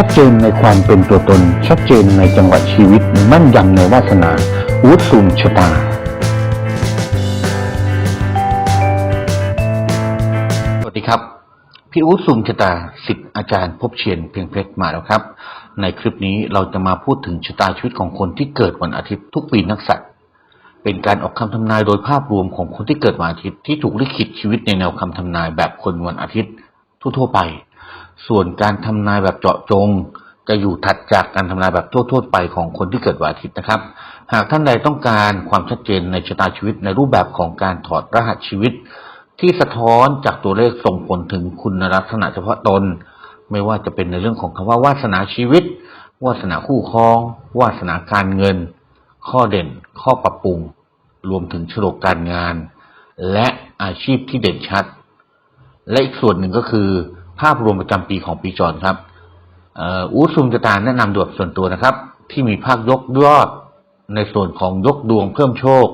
ชัดเจนในความเป็นตัวตน ชัดเจนในจังหวะชีวิต มั่นยำในวาสนาวุฒสุนชะตาสวัสดีครับ พี่อู๊ดสุมชะตาสิทธิ์อาจารย์พบเชียนเพียงเพชรมาแล้วครับ ในคลิปนี้เราจะมาพูดถึงชะตาชีวิตของคนที่เกิดวันอาทิตย์ทุกปีนักษัตริย์เป็นการออกคำทำนายโดยภาพรวมของคนที่เกิดวันอาทิตย์ที่ถูกลิขิตชีวิตในแนวคำทำนายแบบคนวันอาทิตย์ทั่วๆไป ส่วนการทำนายแบบเจาะจง จะอยู่ถัดจากการทำนายแบบทั่วๆไปของคนที่เกิดวันอาทิตย์นะครับ หากท่านใดต้องการความชัดเจนในชะตาชีวิตในรูปแบบของการถอดรหัสชีวิต ที่สะท้อนจากตัวเลขส่งผลถึงคุณลักษณะเฉพาะตน ไม่ว่าจะเป็นในเรื่องของคำว่าวาสนาชีวิต วาสนาคู่ครอง วาสนาการเงิน ข้อเด่น ข้อปรับปรุง รวมถึงโฉลกการงาน และอาชีพที่เด่นชัด และอีกส่วนหนึ่งก็คือ ภาพรวมประจำปีของปีจรครับอ่ออูซุมจะตาแนะนำโดยส่วนตัวนะครับ ที่มีภาคยกยอดในส่วนของยกดวงเพิ่มโชค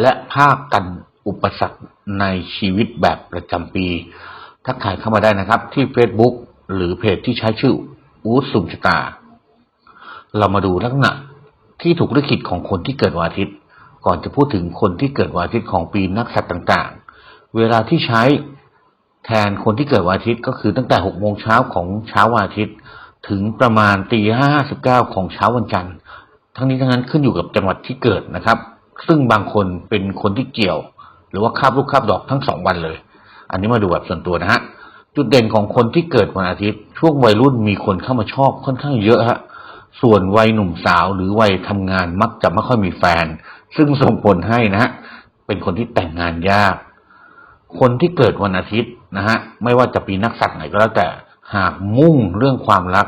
และภาคกันอุปสรรคในชีวิตแบบประจำปี ทักทายเข้ามาได้นะครับ ที่ Facebook หรือเพจที่ใช้ชื่ออูซุมชะตา เรามาดูลักษณะที่ถูกลิขิตของคนที่เกิดวันอาทิตย์ ก่อนจะพูดถึงคนที่เกิดวันอาทิตย์ของปีนักสัตว์ต่างๆ เวลาที่ใช้ แทนคนที่เกิดวันอาทิตย์ก็คือตั้งแต่หกโมงเช้าของเช้าวันอาทิตย์ ถึงประมาณตีห้าสิบเก้าของเช้าวันจันทร์ ทั้งนี้ทั้งนั้นขึ้นอยู่กับจังหวัดที่เกิดนะครับ ซึ่งบางคนเป็นคนที่เกี่ยว หรือว่าคาบลูกคาบดอกทั้งสองวันเลย อันนี้มาดูแบบส่วนตัวนะฮะจุดเด่นของคนที่เกิดวันอาทิตย์ ช่วงวัยรุ่นมีคนเข้ามาชอบค่อนข้างเยอะฮะส่วนวัยหนุ่มสาวหรือวัยทำงานมักจะไม่ค่อยมีแฟน ซึ่งส่งผลให้นะฮะเป็นคนที่แต่งงานยาก คนที่เกิดวันอาทิตย์นะฮะไม่ว่าจะปีนักสัตว์ไหนก็แล้วแต่หากมุ่งเรื่องความรัก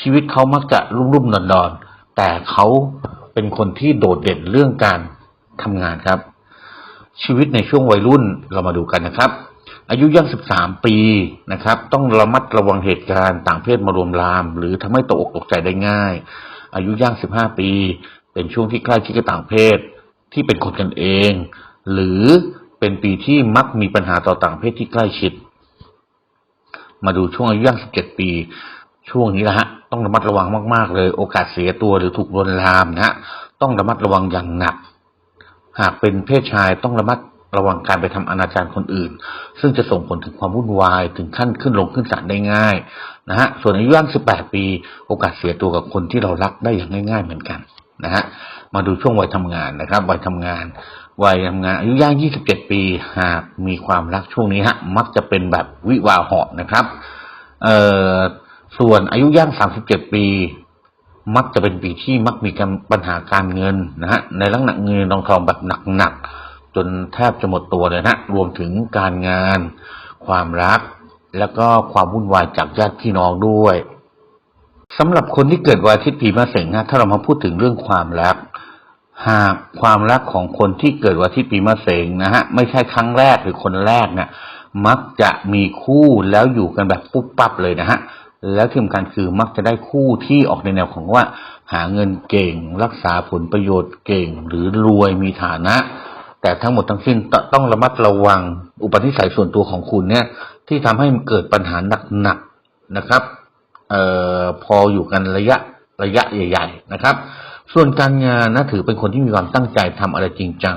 ชีวิตเขามักจะรุ่มรุ่มดอนดอนๆแต่เขาเป็นคนที่โดดเด่นเรื่องการทำงานครับ ชีวิตในช่วงวัยรุ่นเรามาดูกันนะครับ อายุย่าง 13 ปีนะครับ ต้องระมัดระวังเหตุการณ์ต่างเพศมารวมราม หรือทำให้ตกอกตกใจได้ง่าย อายุย่าง 15 ปี เป็นช่วงที่ใกล้ชิดกับต่างเพศที่เป็นคนกันเอง หรือ เป็นปีที่มักมีปัญหาต่อต่างเพศที่ใกล้ชิด มาดูช่วงอายุย่าง17 ปี ช่วงนี้นะฮะ ต้องระมัดระวังมาก ๆ เลย โอกาสเสียตัวหรือถูกลวนลามนะฮะ ต้องระมัดระวังอย่างหนัก หากเป็นเพศชายต้องระมัดระวังการไปทำอนาจารคนอื่น ซึ่งจะส่งผลถึงความวุ่นวายถึงขั้นขึ้นลงขึ้นศาลได้ง่ายนะฮะ ส่วนอายุย่าง18 ปี โอกาสเสียตัวกับคนที่เรารักได้อย่างง่าย ๆ เหมือนกันนะฮะ มาดูช่วงวัยทำงานนะครับ วัยทำงาน วัยทำงานอายุย่าง 27 ปี หากมีความรักช่วงนี้ฮะ มักจะเป็นแบบวิวาเหาะนะครับ เอ่อ ส่วนอายุย่าง 37 ปี มักจะเป็นปีที่มักมีการปัญหาการเงินนะฮะ ในลักษณะเงินทองทองแบบหนักๆ จนแทบจะหมดตัวเลยนะฮะรวมถึงการงาน ความรัก แล้วก็ความวุ่นวายจากญาติพี่น้องด้วยสำหรับคนที่เกิดวันอาทิตย์ปีมะเสงนะถ้าเรามาพูดถึงเรื่องความรัก หากความรักของคนที่เกิดวันอาทิตย์ปีมะเสงนะฮะไม่ใช่ครั้งแรกหรือคนแรกเนี่ยมักจะมีคู่แล้วอยู่กันแบบปุ๊บปั๊บเลยนะฮะแล้วที่สำคัญคือมักจะได้คู่ที่ออกในแนวของว่า หาเงินเก่ง รักษาผลประโยชน์เก่ง หรือรวยมีฐานะ แต่ทั้งหมดทั้งสิ้นต้องระมัดระวัง อุปนิสัยส่วนตัวของคุณเนี่ย ที่ทำให้มันเกิดปัญหาหนักๆนะครับเอ่อพออยู่กันระยะระยะใหญ่ ๆ นะครับ ส่วนการงานนะถือเป็นคนที่มีความตั้งใจทำอะไรจริงจัง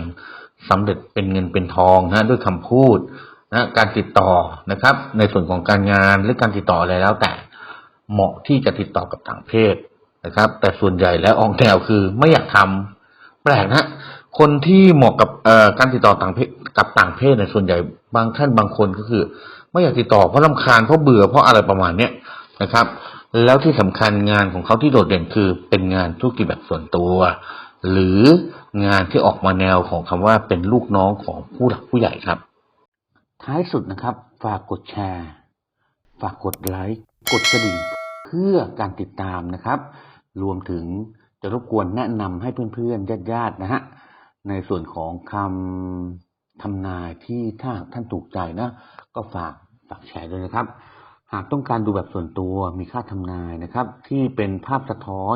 สำเร็จเป็นเงินเป็นทองนะด้วยคำพูดนะการติดต่อนะครับ ในส่วนของการงานหรือการติดต่ออะไรแล้วแต่ เหมาะที่จะติดต่อกับต่างเพศนะครับ แต่ส่วนใหญ่แล้วออกแนวคือไม่อยากทำแปลกนะคนที่เหมาะกับการติดต่อต่างเพศกับต่างเพศในยส่วนใหญ่บางท่านบางคนก็คือ ไม่อยากติดต่อเพราะลำคาญเพราะเบื่อเพราะอะไรประมาณเนี้ยนะครับ แล้วที่สำคัญงานของเขาที่โดดเด่นคือเป็นงานธุรกิจแบบส่วนตัว หรืองานที่ออกมาแนวของคำว่าเป็นลูกน้องของผู้หลักผู้ใหญ่ครับ ท้ายสุดนะครับ ฝากกดแชร์ ฝากกดไลค์กดกระดิ่งเพื่อการติดตามนะครับ รวมถึงจะรบกวนแนะนำให้เพื่อนๆญาติๆนะฮะในส่วนของคำทำนายที่ถ้าท่านถูกใจนะ ก็ฝากฝากแชร์ด้วยนะครับ หากต้องการดูแบบส่วนตัวมีค่าทำนายนะครับ ที่เป็นภาพสะท้อน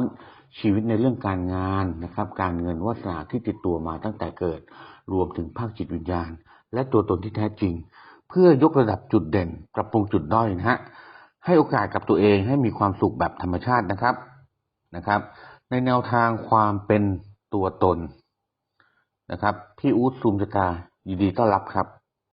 ชีวิตในเรื่องการงานนะครับ การเงินวาสนาที่ติดตัวมาตั้งแต่เกิด รวมถึงภาคจิตวิญญาณ และตัวตนที่แท้จริง เพื่อยกระดับจุดเด่น ปรับปรุงจุดด้อยนะฮะให้โอกาสกับตัวเองให้มีความสุขแบบธรรมชาตินะครับนะครับ ในแนวทางความเป็นตัวตนนะครับ พี่อู๊ดซูมชะตายินดีต้อนรับครับ